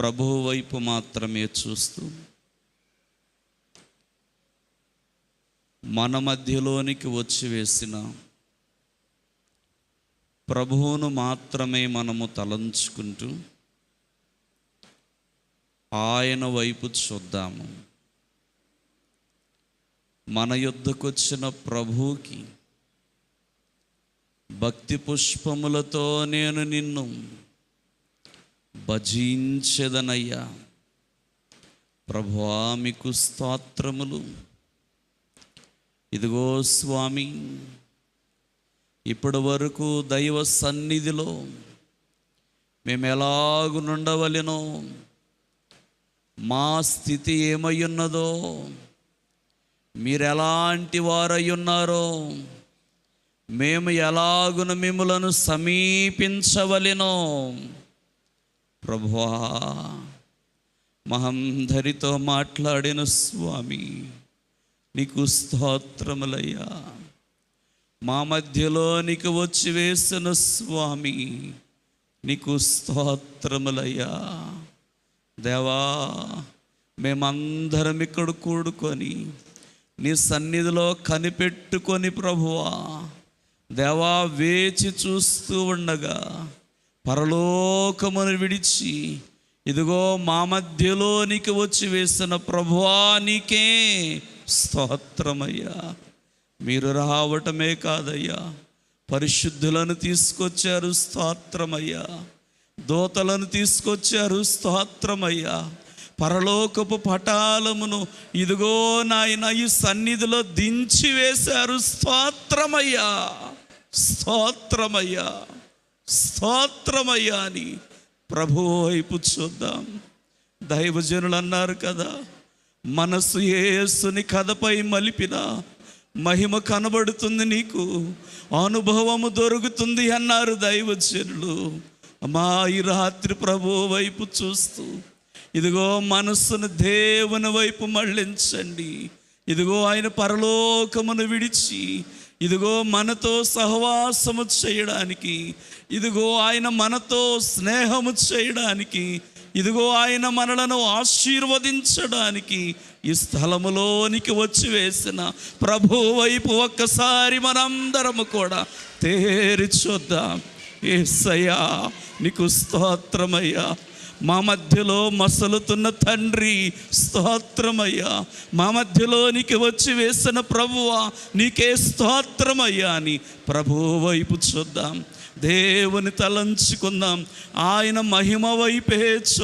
ప్రభువు వైపు మాత్రమే చూస్తూ మన మధ్యలోనికి వచ్చి వేసిన ప్రభువును మాత్రమే మనము తలంచుకుంటూ ఆయన వైపు చూద్దాము. మన యుద్ధకొచ్చిన ప్రభువుకి భక్తి పుష్పములతో నేను నిన్ను భజించదనయ్యా. ప్రభువా మీకు స్తోత్రములు. ఇదిగో స్వామి ఇప్పటి వరకు దైవ సన్నిధిలో మేము ఎలాగునుండవలెనో మా స్థితి ఏమై ఉన్నదో మీరు ఎలాంటి వారయ్యున్నారో మేము ఎలాగున మిమ్మలను సమీపించవలెనో ప్రభువా మహందరితో మాట్లాడిన స్వామి నీకు స్తోత్రములయ్యా. మా మధ్యలోనికి వచ్చి వేసిన స్వామి నీకు స్తోత్రములయ్యా. దేవా మేమందరం ఇక్కడ కూడుకొని నీ సన్నిధిలో కనిపెట్టుకొని ప్రభువా దేవా వేచి చూస్తూ ఉండగా పరలోకమును విడిచి ఇదిగో మా మధ్యలోనికి వచ్చి వేసిన ప్రభువానికే స్తోత్రమయ్యా. మీరు రావటమే కాదయ్యా. పరిశుద్ధులను తీసుకొచ్చారు స్తోత్రమయ్యా. దోతలను తీసుకొచ్చారు స్తోత్రమయ్యా. పరలోకపు పటాలమును ఇదిగో నాయన ఈ సన్నిధిలో దించి వేశారు స్తోత్రమయ్యా. స్తోత్రమయ్యా. స్తోత్రమయ్యా అని ప్రభు వైపు చూద్దాం. దైవజనులు అన్నారు కదా మనసు ఏసుని కథపై మలిపిన మహిమ కనబడుతుంది నీకు అనుభవము దొరుకుతుంది అన్నారు దైవజనులు. అమ్మా ఈ రాత్రి ప్రభు వైపు చూస్తూ ఇదిగో మనస్సును దేవుని వైపు మళ్ళించండి. ఇదిగో ఆయన పరలోకమును విడిచి ఇదిగో మనతో సహవాసము చేయడానికి ఇదిగో ఆయన మనతో స్నేహము చేయడానికి ఇదిగో ఆయన మనలను ఆశీర్వదించడానికి ఈ స్థలములోనికి వచ్చి వేసిన ప్రభు వైపు ఒక్కసారి మనందరము కూడా తేరి చూద్దాం. ఏసయ్యా నీకు స్తోత్రమయ్యా. మా మధ్యలో మసలుతున్న తండ్రి స్తోత్రమయ్యా. మా మధ్యలోనికి వచ్చి వేసిన ప్రభువా నీకే స్తోత్రమయ్యా అని ప్రభువు వైపు చూద్దాం. దేవుని తలంచుకుందాం. ఆయన మహిమ వైపే చూ